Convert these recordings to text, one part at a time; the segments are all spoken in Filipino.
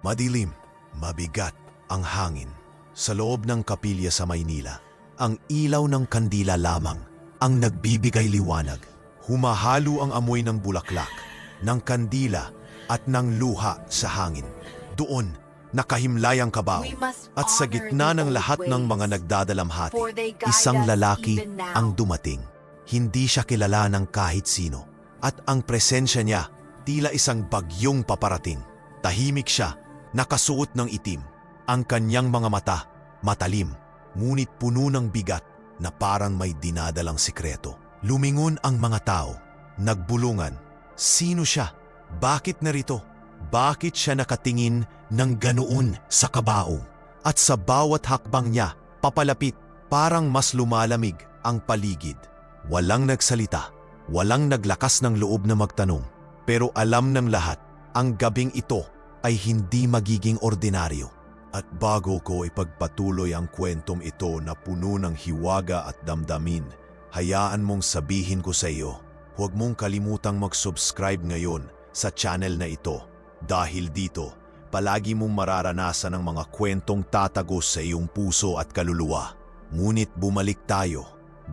Madilim, mabigat ang hangin. Sa loob ng kapilya sa Maynila, ang ilaw ng kandila lamang ang nagbibigay liwanag. Humahalo ang amoy ng bulaklak, ng kandila at ng luha sa hangin. Doon, nakahimlay ang kabaw. At sa gitna ng lahat ng mga nagdadalamhati, isang lalaki ang dumating. Hindi siya kilala ng kahit sino. At ang presensya niya, tila isang bagyong paparating. Tahimik siya, nakasuot ng itim. Ang kanyang mga mata, matalim, ngunit puno ng bigat na parang may dinadalang sikreto. Lumingon ang mga tao, nagbulungan. Sino siya? Bakit narito? Bakit siya nakatingin ng ganoon sa kabaong? At sa bawat hakbang niya, papalapit, parang mas lumalamig ang paligid. Walang nagsalita, walang naglakas ng loob na magtanong. Pero alam ng lahat, ang gabing ito ay hindi magiging ordinaryo. At bago ko ipagpatuloy ang kwentong ito na puno ng hiwaga at damdamin, hayaan mong sabihin ko sa iyo, huwag mong kalimutang mag-subscribe ngayon sa channel na ito. Dahil dito, palagi mong mararanasan ang mga kwentong tatagos sa iyong puso at kaluluwa. Ngunit bumalik tayo,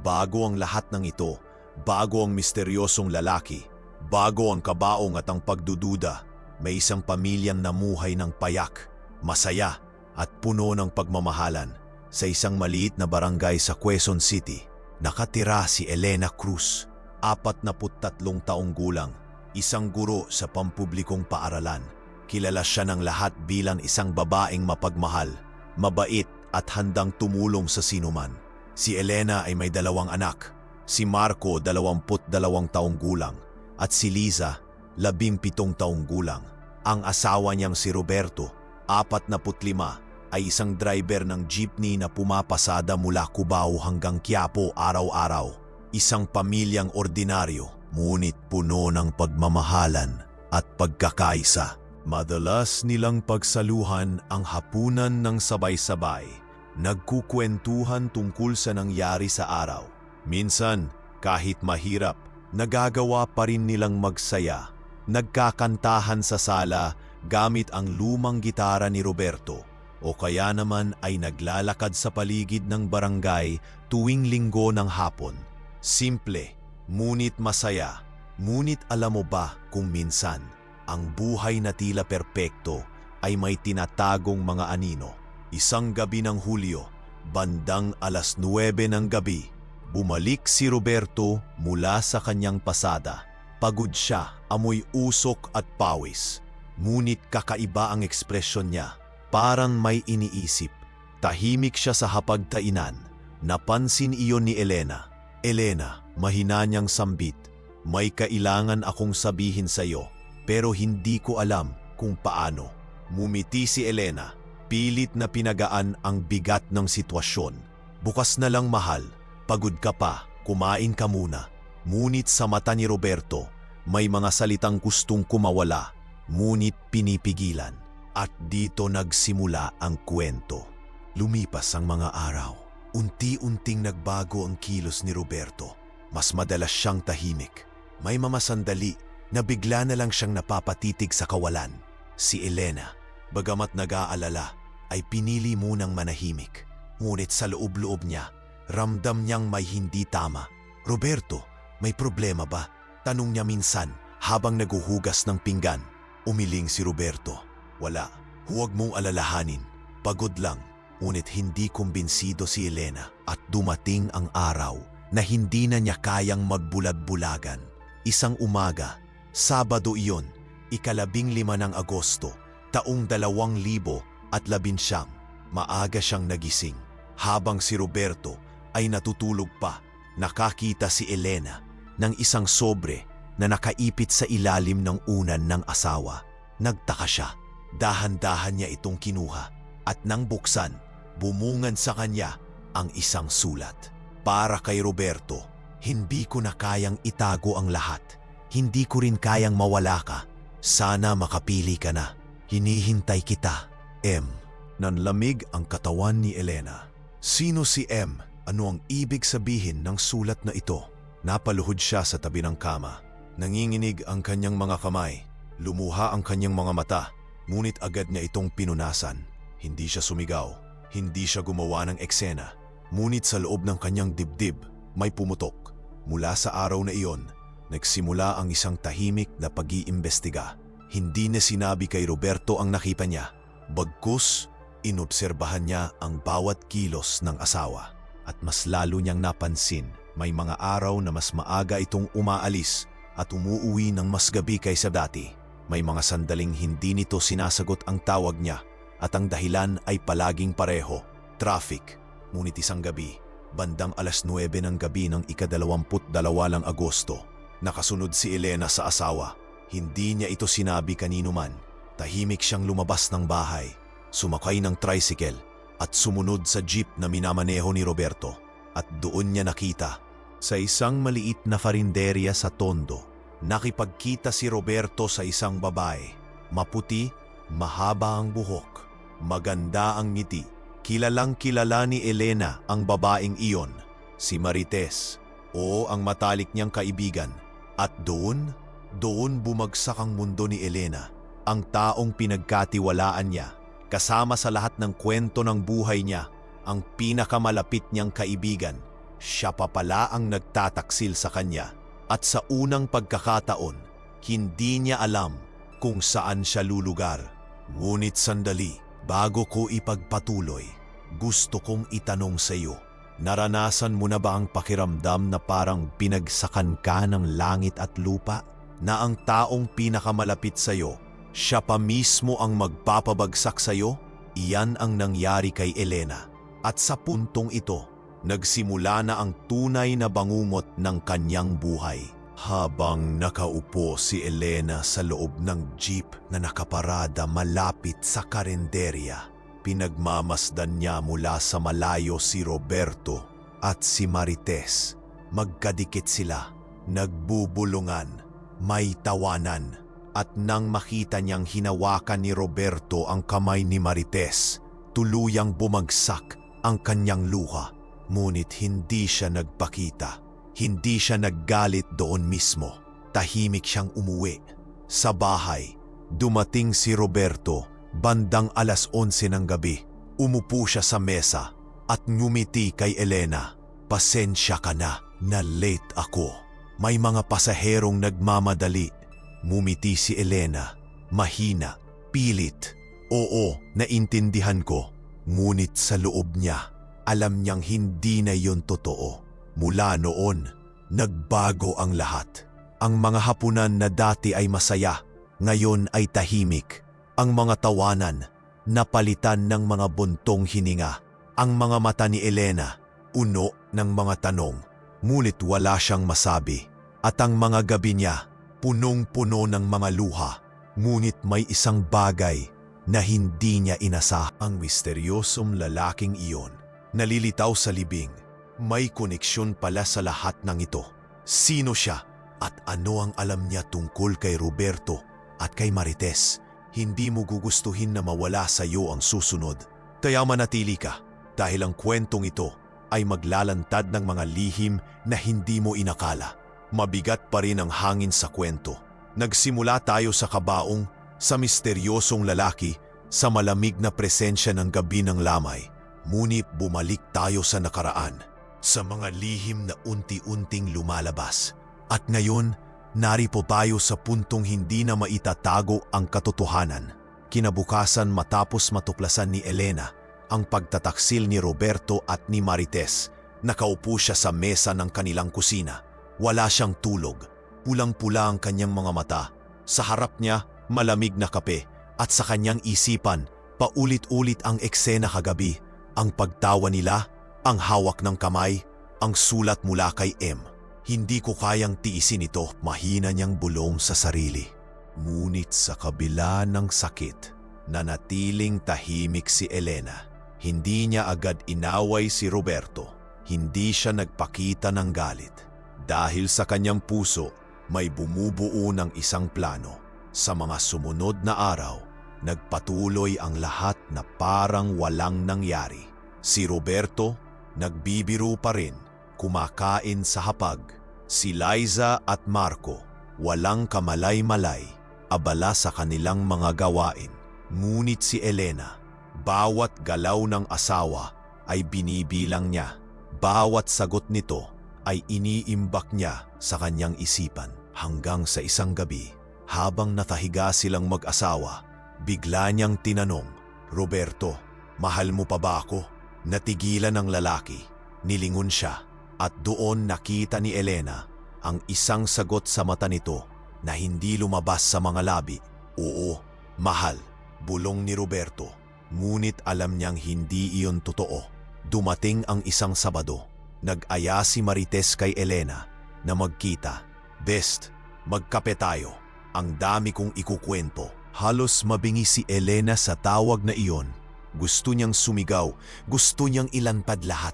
bago ang lahat ng ito, bago ang misteryosong lalaki, bago ang kabaong at ang pagdududa, may isang pamilyang namuhay ng payak, masaya at puno ng pagmamahalan. Sa isang maliit na barangay sa Quezon City, nakatira si Elena Cruz, apat na tatlong taong gulang, isang guro sa pampublikong paaralan. Kilala siya ng lahat bilang isang babaeng mapagmahal, mabait at handang tumulong sa sinuman. Si Elena ay may dalawang anak, si Marco dalawamput dalawang taong gulang at si Liza labing pitong taong gulang. Ang asawa niyang si Roberto, apat na putlima, ay isang driver ng jeepney na pumapasada mula Cubao hanggang Quiapo araw-araw. Isang pamilyang ordinaryo, ngunit puno ng pagmamahalan at pagkakaisa. Madalas nilang pagsaluhan ang hapunan ng sabay-sabay, nagkukwentuhan tungkol sa nangyari sa araw. Minsan, kahit mahirap, nagagawa pa rin nilang magsaya. Nagkakantahan sa sala gamit ang lumang gitara ni Roberto o kaya naman ay naglalakad sa paligid ng barangay tuwing linggo ng hapon. Simple, ngunit masaya. Ngunit alam mo ba kung minsan, ang buhay na tila perpekto ay may tinatagong mga anino. Isang gabi ng Hulyo, bandang alas 9 ng gabi, bumalik si Roberto mula sa kanyang pasada. Pagod siya, amoy usok at pawis. Ngunit kakaiba ang ekspresyon niya Parang may iniisip. Tahimik siya sa hapagtainan. Napansin iyon ni Elena. Elena, mahina niyang sambit. May kailangan akong sabihin sa iyo, pero hindi ko alam kung paano. Mumiti si Elena. Pilit na pinagaan ang bigat ng sitwasyon. Bukas na lang mahal. Pagod ka pa. Kumain ka muna. Ngunit sa mata ni Roberto, may mga salitang gustong kumawala. Ngunit pinipigilan. At dito nagsimula ang kwento. Lumipas ang mga araw. Unti-unting nagbago ang kilos ni Roberto. Mas madalas siyang tahimik. May mamasandali na bigla na lang siyang napapatitig sa kawalan. Si Elena, bagamat nag-aalala, ay pinili munang manahimik. Ngunit sa loob-loob niya, ramdam niyang may hindi tama. Roberto, may problema ba? Tanong niya minsan habang naguhugas ng pinggan. Umiling si Roberto. Wala. Huwag mong alalahanin. Pagod lang. Ngunit hindi kumbinsido si Elena at dumating ang araw na hindi na niya kayang magbulag-bulagan. Isang umaga, Sabado iyon, ikalabing lima ng Agosto, taong dalawang libo at labinsyam. Maaga siyang nagising. Habang si Roberto ay natutulog pa, nakakita si Elena ng isang sobre na nakaipit sa ilalim ng unan ng asawa. Nagtaka siya Dahan-dahan niya itong kinuha at nang buksan, bumungan sa kanya ang isang sulat. Para kay Roberto, hindi ko na kayang itago ang lahat. Hindi ko rin kayang mawala ka. Sana makapili ka na. Hinihintay kita, M. Nanlamig ang katawan ni Elena. Sino si M? Ano ang ibig sabihin ng sulat na ito? Napaluhod siya sa tabi ng kama. Nanginginig ang kanyang mga kamay. Lumuha ang kanyang mga mata Ngunit agad niya itong pinunasan. Hindi siya sumigaw, hindi siya gumawa ng eksena. Ngunit sa loob ng kanyang dibdib, may pumutok. Mula sa araw na iyon, nagsimula ang isang tahimik na pag-iimbestiga. Hindi na sinabi kay Roberto ang nakita niya. Bagkus, inobserbahan niya ang bawat kilos ng asawa. At mas lalo niyang napansin, may mga araw na mas maaga itong umaalis at umuuwi ng mas gabi kaysa dati. May mga sandaling hindi nito sinasagot ang tawag niya at ang dahilan ay palaging pareho, traffic. Ngunit isang gabi, bandang alas 9 ng gabi ng ikadalawamput dalawa lang Agosto, nakasunod si Elena sa asawa. Hindi niya ito sinabi kanino man. Tahimik siyang lumabas ng bahay, sumakay ng tricycle at sumunod sa jeep na minamaneho ni Roberto. At doon niya nakita, sa isang maliit na farinderya sa Tondo, nakipagkita si Roberto sa isang babae. Maputi, mahaba ang buhok, maganda ang ngiti. Kilalang kilala ni Elena ang babaeng iyon, si Marites, o ang matalik niyang kaibigan. At doon, doon bumagsak ang mundo ni Elena, ang taong pinagkatiwalaan niya, kasama sa lahat ng kwento ng buhay niya, ang pinakamalapit niyang kaibigan. Siya pa pala ang nagtataksil sa kanya at sa unang pagkakataon, hindi niya alam kung saan siya lulugar. Ngunit sandali, bago ko ipagpatuloy, gusto kong itanong sa iyo, naranasan mo na ba ang pakiramdam na parang pinagsakan ka ng langit at lupa? Na ang taong pinakamalapit sa iyo, siya pa mismo ang magpapabagsak sa iyo? Iyan ang nangyari kay Elena. At sa puntong ito, nagsimula na ang tunay na bangungot ng kanyang buhay. Habang nakaupo si Elena sa loob ng jeep na nakaparada malapit sa karinderya, pinagmamasdan niya mula sa malayo si Roberto at si Marites. Magkadikit sila, nagbubulungan, may tawanan, at nang makita niyang hinawakan ni Roberto ang kamay ni Marites, tuluyang bumagsak ang kanyang luha. Ngunit hindi siya nagpakita. Hindi siya naggalit doon mismo. Tahimik siyang umuwi. Sa bahay, dumating si Roberto bandang alas 11 ng gabi. Umupo siya sa mesa at ngumiti kay Elena. Pasensya ka na, na late ako. May mga pasaherong nagmamadali. Ngumiti si Elena, mahina, pilit. Oo, naintindihan ko. Ngunit sa loob niya, alam niyang hindi na yon totoo. Mula noon, nagbago ang lahat. Ang mga hapunan na dati ay masaya, ngayon ay tahimik. Ang mga tawanan, napalitan ng mga buntong hininga. Ang mga mata ni Elena, uno ng mga tanong, ngunit wala siyang masabi. At ang mga gabi niya, punong-puno ng mga luha, ngunit may isang bagay na hindi niya inasa ang misteryosong lalaking iyon nalilitaw sa libing. May koneksyon pala sa lahat ng ito. Sino siya at ano ang alam niya tungkol kay Roberto at kay Marites? Hindi mo gugustuhin na mawala sa iyo ang susunod. Kaya manatili ka dahil ang kwentong ito ay maglalantad ng mga lihim na hindi mo inakala. Mabigat pa rin ang hangin sa kwento. Nagsimula tayo sa kabaong, sa misteryosong lalaki, sa malamig na presensya ng gabi ng lamay. Ngunit bumalik tayo sa nakaraan, sa mga lihim na unti-unting lumalabas. At ngayon, naripo tayo sa puntong hindi na maitatago ang katotohanan. Kinabukasan matapos matuklasan ni Elena ang pagtataksil ni Roberto at ni Marites, nakaupo siya sa mesa ng kanilang kusina. Wala siyang tulog, pulang-pula ang kanyang mga mata. Sa harap niya, malamig na kape at sa kanyang isipan, paulit-ulit ang eksena kagabi ang pagtawa nila, ang hawak ng kamay, ang sulat mula kay M. Hindi ko kayang tiisin ito, mahina niyang bulong sa sarili. Ngunit sa kabila ng sakit, nanatiling tahimik si Elena. Hindi niya agad inaway si Roberto. Hindi siya nagpakita ng galit. Dahil sa kanyang puso, may bumubuo ng isang plano. Sa mga sumunod na araw, nagpatuloy ang lahat na parang walang nangyari. Si Roberto, nagbibiro pa rin, kumakain sa hapag. Si Liza at Marco, walang kamalay-malay, abala sa kanilang mga gawain. Ngunit si Elena, bawat galaw ng asawa ay binibilang niya. Bawat sagot nito ay iniimbak niya sa kanyang isipan hanggang sa isang gabi. Habang natahiga silang mag-asawa, bigla niyang tinanong, Roberto, mahal mo pa ba ako? Natigilan ng lalaki, nilingon siya at doon nakita ni Elena ang isang sagot sa mata nito na hindi lumabas sa mga labi. Oo, mahal, bulong ni Roberto. Ngunit alam niyang hindi iyon totoo. Dumating ang isang Sabado. Nag-aya si Marites kay Elena na magkita. Best, magkape tayo. Ang dami kong ikukwento. Halos mabingi si Elena sa tawag na iyon. Gusto niyang sumigaw, gusto niyang ilanpad lahat.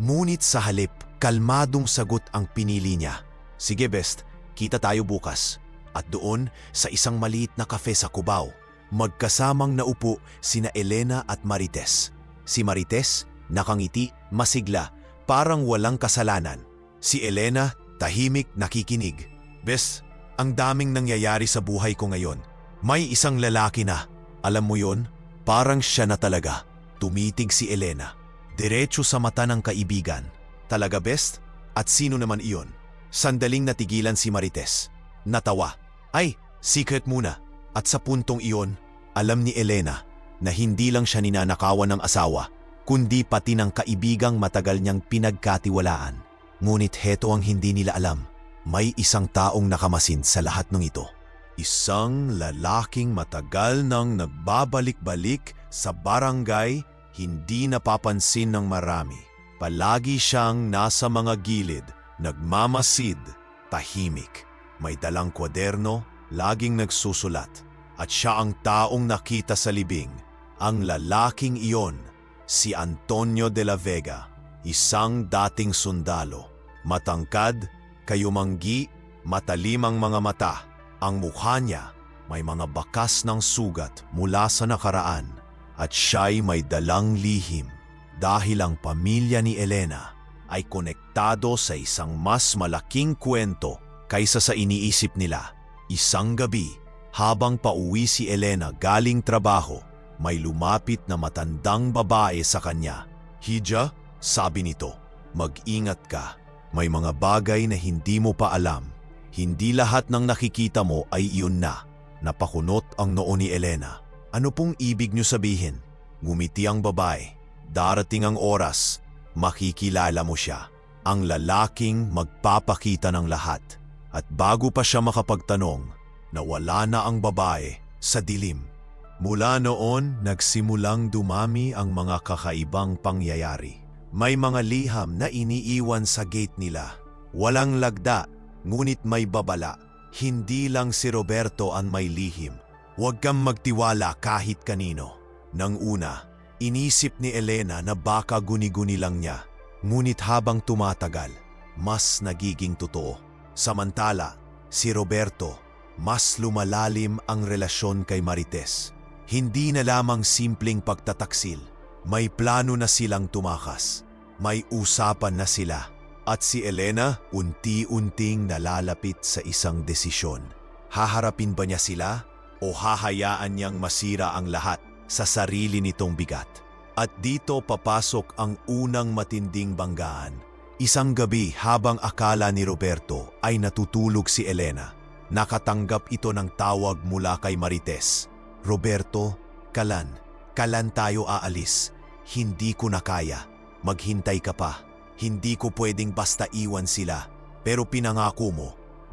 Ngunit sa halip, kalmadong sagot ang pinili niya. Sige best, kita tayo bukas. At doon, sa isang maliit na kafe sa Cubao, magkasamang naupo sina Elena at Marites. Si Marites, nakangiti, masigla, parang walang kasalanan. Si Elena, tahimik, nakikinig. Bes, ang daming nangyayari sa buhay ko ngayon. May isang lalaki na. Alam mo yon? Parang siya na talaga. Tumitig si Elena. Diretso sa mata ng kaibigan. Talaga best? At sino naman iyon? Sandaling natigilan si Marites. Natawa. Ay, secret muna. At sa puntong iyon, alam ni Elena na hindi lang siya ninanakawan ng asawa, kundi pati ng kaibigang matagal niyang pinagkatiwalaan. Ngunit heto ang hindi nila alam. May isang taong nakamasin sa lahat ng ito. Isang lalaking matagal nang nagbabalik-balik sa barangay, hindi napapansin ng marami. Palagi siyang nasa mga gilid, nagmamasid, tahimik. May dalang kwaderno, laging nagsusulat. At siya ang taong nakita sa libing. Ang lalaking iyon, si Antonio de la Vega, isang dating sundalo. Matangkad, kayumanggi, matalim ang mga mata. Ang mukha niya may mga bakas ng sugat mula sa nakaraan at siya'y may dalang lihim dahil ang pamilya ni Elena ay konektado sa isang mas malaking kwento kaysa sa iniisip nila. Isang gabi, habang pauwi si Elena galing trabaho, may lumapit na matandang babae sa kanya. Hija, sabi nito, mag-ingat ka. May mga bagay na hindi mo pa alam. Hindi lahat ng nakikita mo ay iyon na. Napakunot ang noo ni Elena. Ano pong ibig niyo sabihin? Ngumiti ang babae. Darating ang oras, makikilala mo siya. Ang lalaking magpapakita ng lahat. At bago pa siya makapagtanong, nawala na ang babae sa dilim. Mula noon, nagsimulang dumami ang mga kakaibang pangyayari. May mga liham na iniiwan sa gate nila. Walang lagda, ngunit may babala. Hindi lang si Roberto ang may lihim. Huwag kang magtiwala kahit kanino. Nang una, inisip ni Elena na baka guni-guni lang niya. Ngunit habang tumatagal, mas nagiging totoo. Samantala, si Roberto, mas lumalalim ang relasyon kay Marites. Hindi na lamang simpleng pagtataksil. May plano na silang tumakas. May usapan na sila. At si Elena unti-unting nalalapit sa isang desisyon. Haharapin ba niya sila o hahayaan niyang masira ang lahat sa sarili nitong bigat? At dito papasok ang unang matinding banggaan. Isang gabi habang akala ni Roberto ay natutulog si Elena, nakatanggap ito ng tawag mula kay Marites. Roberto, kalan, kalan tayo aalis. Hindi ko na kaya. Maghintay ka pa. Hindi ko pwedeng basta iwan sila. Pero pinangako mo,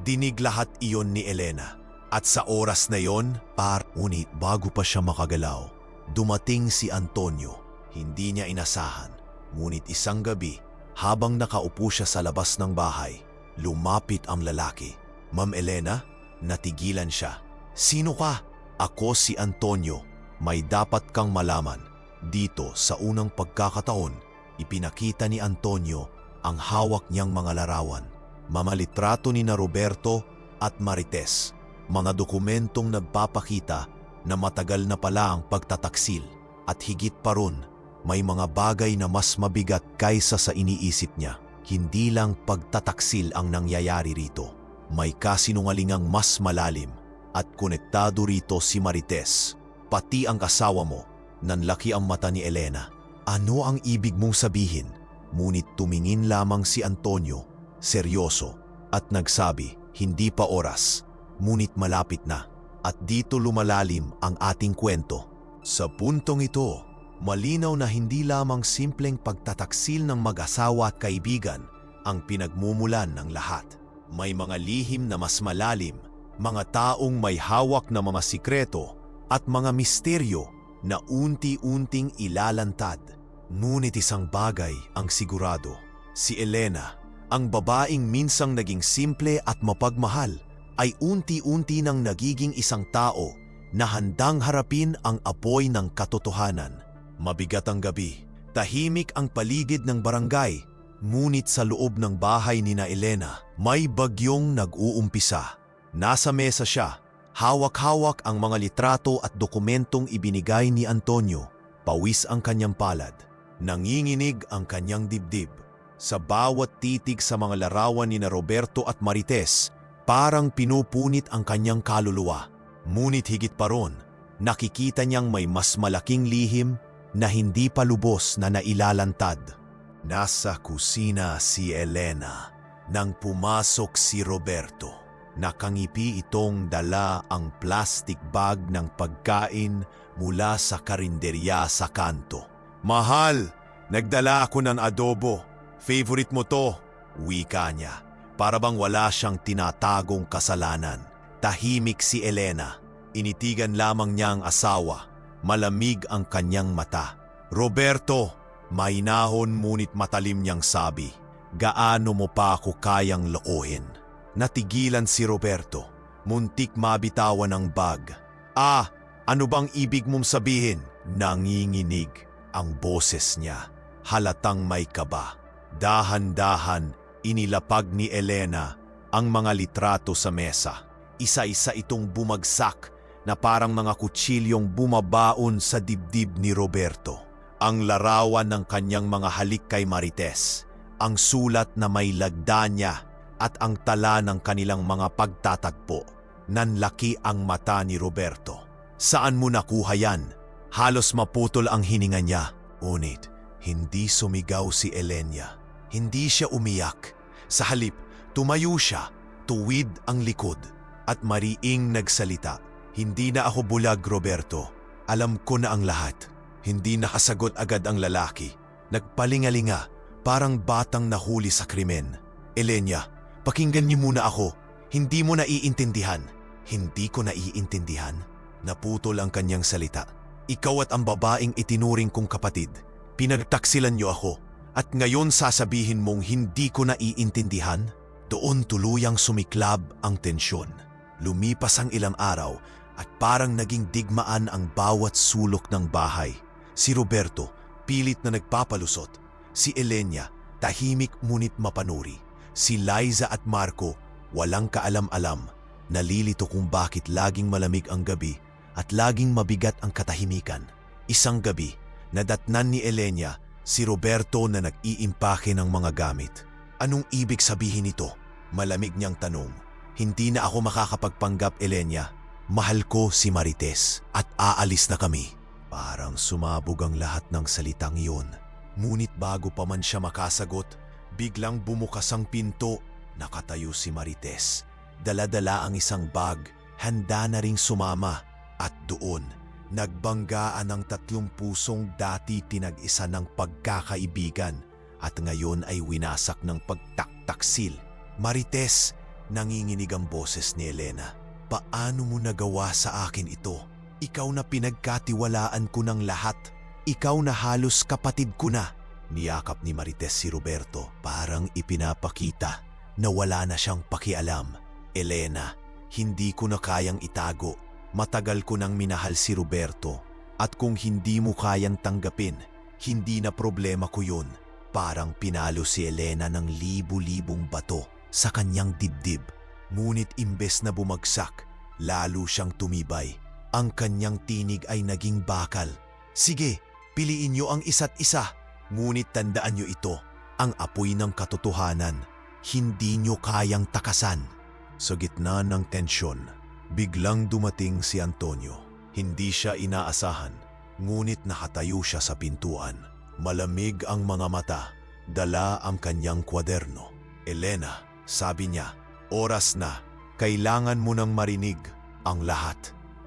dinig lahat iyon ni Elena. At sa oras na yon, par, unit bago pa siya makagalaw, dumating si Antonio. Hindi niya inasahan. Ngunit isang gabi, habang nakaupo siya sa labas ng bahay, lumapit ang lalaki. Ma'am Elena, natigilan siya. Sino ka? Ako si Antonio. May dapat kang malaman. Dito sa unang pagkakataon, ipinakita ni Antonio ang hawak niyang mga larawan. Mamalitrato ni na Roberto at Marites. Mga dokumentong nagpapakita na matagal na pala ang pagtataksil at higit pa ron may mga bagay na mas mabigat kaysa sa iniisip niya. Hindi lang pagtataksil ang nangyayari rito. May kasinungalingang mas malalim at konektado rito si Marites. pati ang kasawa mo. Nanlaki ang mata ni Elena. Ano ang ibig mong sabihin? Ngunit tumingin lamang si Antonio, seryoso, at nagsabi, hindi pa oras, ngunit malapit na. At dito lumalalim ang ating kwento. Sa puntong ito, malinaw na hindi lamang simpleng pagtataksil ng mag-asawa at kaibigan ang pinagmumulan ng lahat. May mga lihim na mas malalim, mga taong may hawak na mga sikreto at mga misteryo na unti-unting ilalantad. Ngunit isang bagay ang sigurado. Si Elena, ang babaeng minsang naging simple at mapagmahal, ay unti-unti nang nagiging isang tao na handang harapin ang apoy ng katotohanan. Mabigat ang gabi, tahimik ang paligid ng barangay, ngunit sa loob ng bahay ni na Elena, may bagyong nag-uumpisa. Nasa mesa siya, hawak-hawak ang mga litrato at dokumentong ibinigay ni Antonio. Pawis ang kanyang palad, nanginginig ang kanyang dibdib. Sa bawat titig sa mga larawan ni na Roberto at Marites, parang pinupunit ang kanyang kaluluwa. Ngunit higit pa ron, nakikita niyang may mas malaking lihim na hindi pa lubos na nailalantad. Nasa kusina si Elena nang pumasok si Roberto. Nakangipi itong dala ang plastic bag ng pagkain mula sa karinderya sa kanto. Mahal, nagdala ako ng adobo. Favorite mo to, wika niya. Para bang wala siyang tinatagong kasalanan. Tahimik si Elena. Initigan lamang niya ang asawa. Malamig ang kanyang mata. Roberto, mainahon ngunit matalim niyang sabi. Gaano mo pa ako kayang loohin? Natigilan si Roberto. Muntik mabitawan ang bag. Ah, ano bang ibig mong sabihin? Nanginginig ang boses niya. Halatang may kaba. Dahan-dahan inilapag ni Elena ang mga litrato sa mesa. Isa-isa itong bumagsak na parang mga kutsilyong bumabaon sa dibdib ni Roberto. Ang larawan ng kanyang mga halik kay Marites, ang sulat na may lagda niya at ang tala ng kanilang mga pagtatagpo. Nanlaki ang mata ni Roberto. Saan mo nakuha yan? Halos maputol ang hininga niya. Unit, hindi sumigaw si Elenia. Hindi siya umiyak. Sa halip, tumayo siya, tuwid ang likod, at mariing nagsalita. Hindi na ako bulag, Roberto. Alam ko na ang lahat. Hindi nakasagot agad ang lalaki. Nagpalingalinga, parang batang nahuli sa krimen. Elenia, pakinggan niyo muna ako. Hindi mo naiintindihan. Hindi ko naiintindihan. Naputol ang kanyang salita. Ikaw at ang babaeng itinuring kong kapatid. Pinagtaksilan niyo ako. At ngayon sasabihin mong hindi ko naiintindihan? Doon tuluyang sumiklab ang tensyon. Lumipas ang ilang araw at parang naging digmaan ang bawat sulok ng bahay. Si Roberto, pilit na nagpapalusot. Si Elenia, tahimik ngunit mapanuri. Si Liza at Marco, walang kaalam-alam. Nalilito kung bakit laging malamig ang gabi at laging mabigat ang katahimikan. Isang gabi, nadatnan ni Elenia si Roberto na nag-iimpake ng mga gamit. Anong ibig sabihin nito? Malamig niyang tanong. Hindi na ako makakapagpanggap, Elenia. Mahal ko si Marites at aalis na kami. Parang sumabog ang lahat ng salitang iyon. Ngunit bago pa man siya makasagot, biglang bumukas ang pinto. Nakatayo si Marites. Daladala ang isang bag, handa na ring sumama. At doon, nagbanggaan ang tatlong pusong dati tinag-isa ng pagkakaibigan at ngayon ay winasak ng pagtaktaksil. Marites, nanginginig ang boses ni Elena. Paano mo nagawa sa akin ito? Ikaw na pinagkatiwalaan ko ng lahat. Ikaw na halos kapatid ko na. Niyakap ni Marites si Roberto parang ipinapakita na wala na siyang pakialam. Elena, hindi ko na kayang itago. Matagal ko nang minahal si Roberto at kung hindi mo kayang tanggapin, hindi na problema ko yun. Parang pinalo si Elena ng libu-libong bato sa kanyang dibdib. Ngunit imbes na bumagsak, lalo siyang tumibay. Ang kanyang tinig ay naging bakal. Sige, piliin niyo ang isa't isa. Ngunit tandaan niyo ito, ang apoy ng katotohanan. Hindi niyo kayang takasan. Sa gitna ng tensyon, biglang dumating si Antonio. Hindi siya inaasahan, ngunit nakatayo siya sa pintuan. Malamig ang mga mata, dala ang kanyang kwaderno. Elena, sabi niya, oras na, kailangan mo nang marinig ang lahat.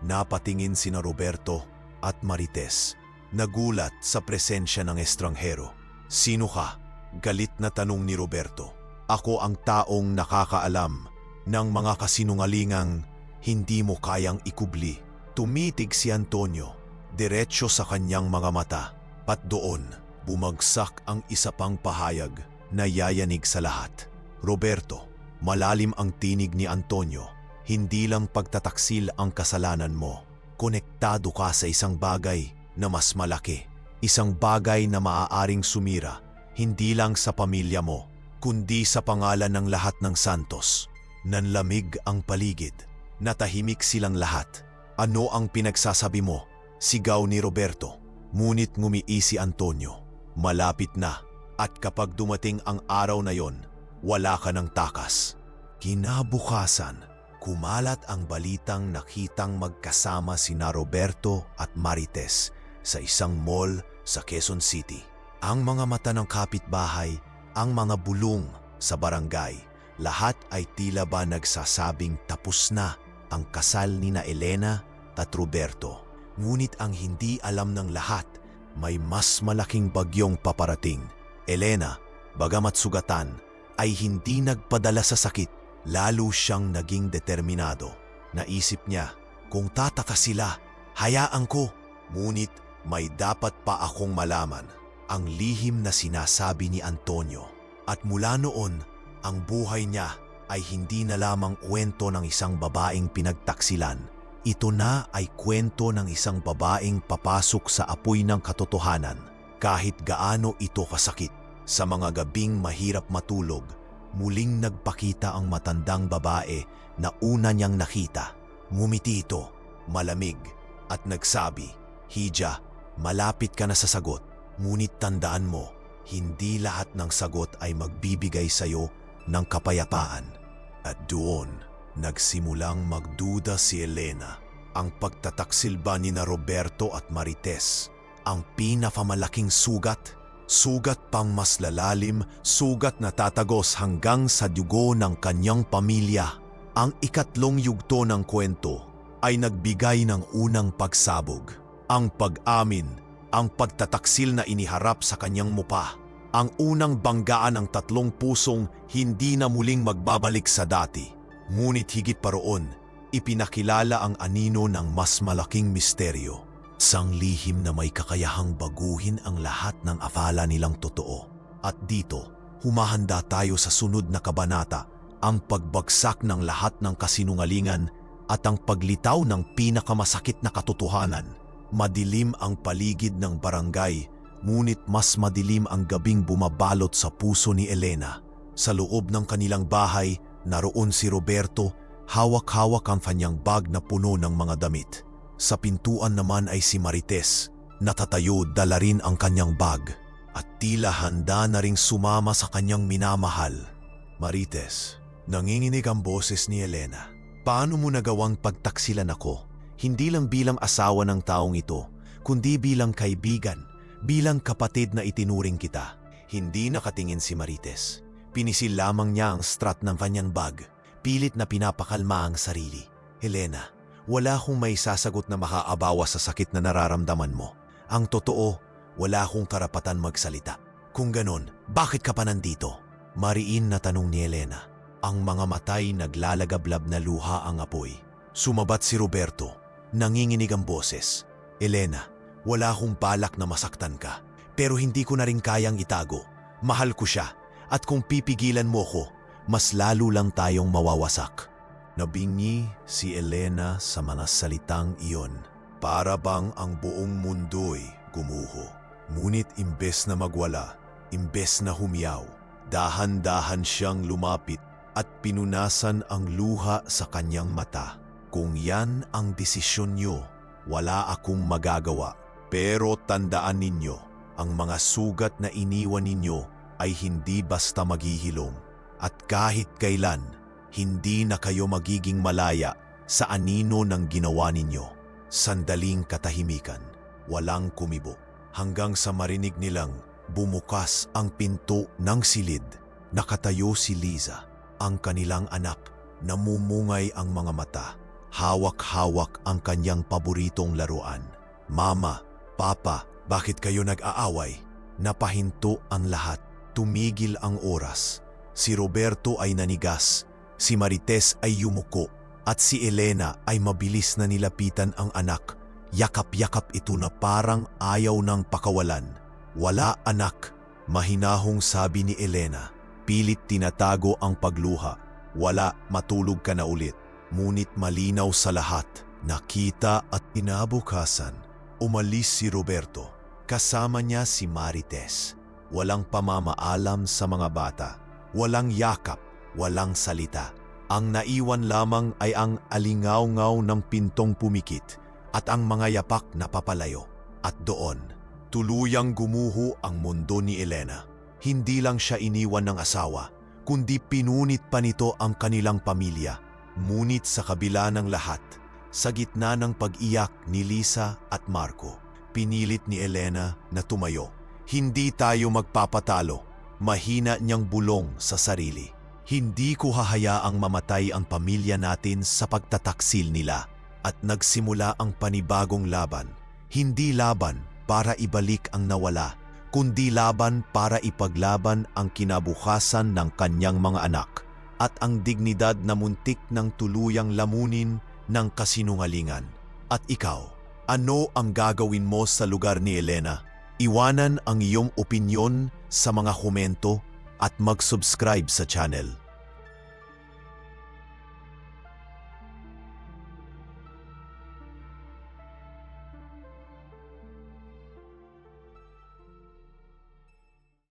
Napatingin sina Roberto at Marites. Nagulat sa presensya ng estranghero. Sino ka? Galit na tanong ni Roberto. Ako ang taong nakakaalam ng mga kasinungalingang hindi mo kayang ikubli. Tumitig si Antonio, diretsyo sa kanyang mga mata. Pat doon, bumagsak ang isa pang pahayag na yayanig sa lahat. Roberto, malalim ang tinig ni Antonio. Hindi lang pagtataksil ang kasalanan mo. Konektado ka sa isang bagay na mas malaki. Isang bagay na maaaring sumira, hindi lang sa pamilya mo, kundi sa pangalan ng lahat ng santos. Nanlamig ang paligid. Natahimik silang lahat. Ano ang pinagsasabi mo? Sigaw ni Roberto. Ngunit ngumii si Antonio. Malapit na. At kapag dumating ang araw na yon, wala ka ng takas. Kinabukasan, kumalat ang balitang nakitang magkasama sina Roberto at Marites sa isang mall sa Quezon City. Ang mga mata ng kapitbahay, ang mga bulong sa barangay, lahat ay tila ba nagsasabing tapos na ang kasal ni na Elena at Roberto. Ngunit ang hindi alam ng lahat, may mas malaking bagyong paparating. Elena, bagamat sugatan, ay hindi nagpadala sa sakit, lalo siyang naging determinado. Naisip niya, kung tataka sila, hayaan ko. Ngunit may dapat pa akong malaman ang lihim na sinasabi ni Antonio. At mula noon, ang buhay niya ay hindi na lamang kwento ng isang babaeng pinagtaksilan. Ito na ay kwento ng isang babaeng papasok sa apoy ng katotohanan kahit gaano ito kasakit. Sa mga gabing mahirap matulog, muling nagpakita ang matandang babae na una niyang nakita. Ngumiti ito, malamig, at nagsabi, Hija, malapit ka na sa sagot, ngunit tandaan mo, hindi lahat ng sagot ay magbibigay sa iyo ng kapayapaan. At doon, nagsimulang magduda si Elena. Ang pagtataksil ba ni na Roberto at Marites, ang pinafamalaking sugat, sugat pang mas lalalim, sugat na tatagos hanggang sa dugo ng kanyang pamilya. Ang ikatlong yugto ng kwento ay nagbigay ng unang pagsabog. Ang pag-amin, ang pagtataksil na iniharap sa kanyang mupa ang unang banggaan ng tatlong pusong hindi na muling magbabalik sa dati. Ngunit higit pa roon, ipinakilala ang anino ng mas malaking misteryo. Sang lihim na may kakayahang baguhin ang lahat ng afala nilang totoo. At dito, humahanda tayo sa sunod na kabanata, ang pagbagsak ng lahat ng kasinungalingan at ang paglitaw ng pinakamasakit na katotohanan. Madilim ang paligid ng barangay Ngunit mas madilim ang gabing bumabalot sa puso ni Elena. Sa loob ng kanilang bahay, naroon si Roberto, hawak-hawak ang kanyang bag na puno ng mga damit. Sa pintuan naman ay si Marites, natatayo dala rin ang kanyang bag at tila handa na ring sumama sa kanyang minamahal. Marites, nanginginig ang boses ni Elena. Paano mo nagawang pagtaksilan ako? Hindi lang bilang asawa ng taong ito, kundi bilang kaibigan bilang kapatid na itinuring kita. Hindi nakatingin si Marites. Pinisil lamang niya ang strat ng kanyang bag. Pilit na pinapakalma ang sarili. Helena, wala akong may sasagot na makaabawa sa sakit na nararamdaman mo. Ang totoo, wala akong karapatan magsalita. Kung ganon, bakit ka pa nandito? Mariin na tanong ni Helena. Ang mga matay naglalagablab na luha ang apoy. Sumabat si Roberto. Nanginginig ang boses. Elena, wala akong balak na masaktan ka, pero hindi ko na rin kayang itago. Mahal ko siya, at kung pipigilan mo ko, mas lalo lang tayong mawawasak. Nabingi si Elena sa mga salitang iyon. Para bang ang buong mundo'y gumuho. Ngunit imbes na magwala, imbes na humiyaw, dahan-dahan siyang lumapit at pinunasan ang luha sa kanyang mata. Kung yan ang desisyon niyo, wala akong magagawa. Pero tandaan ninyo, ang mga sugat na iniwan ninyo ay hindi basta maghihilom. At kahit kailan, hindi na kayo magiging malaya sa anino ng ginawa ninyo. Sandaling katahimikan, walang kumibo. Hanggang sa marinig nilang bumukas ang pinto ng silid. Nakatayo si Liza, ang kanilang anak. Namumungay ang mga mata. Hawak-hawak ang kanyang paboritong laruan. Mama, Papa, bakit kayo nag-aaway? Napahinto ang lahat. Tumigil ang oras. Si Roberto ay nanigas. Si Marites ay yumuko. At si Elena ay mabilis na nilapitan ang anak. Yakap-yakap ito na parang ayaw ng pakawalan. Wala anak, mahinahong sabi ni Elena. Pilit tinatago ang pagluha. Wala, matulog ka na ulit. Ngunit malinaw sa lahat, nakita at inabukasan. Umalis si Roberto. Kasama niya si Marites. Walang pamamaalam sa mga bata. Walang yakap, walang salita. Ang naiwan lamang ay ang alingaw-ngaw ng pintong pumikit at ang mga yapak na papalayo. At doon, tuluyang gumuho ang mundo ni Elena. Hindi lang siya iniwan ng asawa, kundi pinunit pa nito ang kanilang pamilya. Ngunit sa kabila ng lahat, sa gitna ng pag-iyak ni Lisa at Marco, pinilit ni Elena na tumayo. Hindi tayo magpapatalo. Mahina niyang bulong sa sarili. Hindi ko hahayaang mamatay ang pamilya natin sa pagtataksil nila at nagsimula ang panibagong laban. Hindi laban para ibalik ang nawala, kundi laban para ipaglaban ang kinabukasan ng kanyang mga anak at ang dignidad na muntik ng tuluyang lamunin ng kasinungalingan. At ikaw, ano ang gagawin mo sa lugar ni Elena? Iwanan ang iyong opinyon sa mga komento at mag-subscribe sa channel.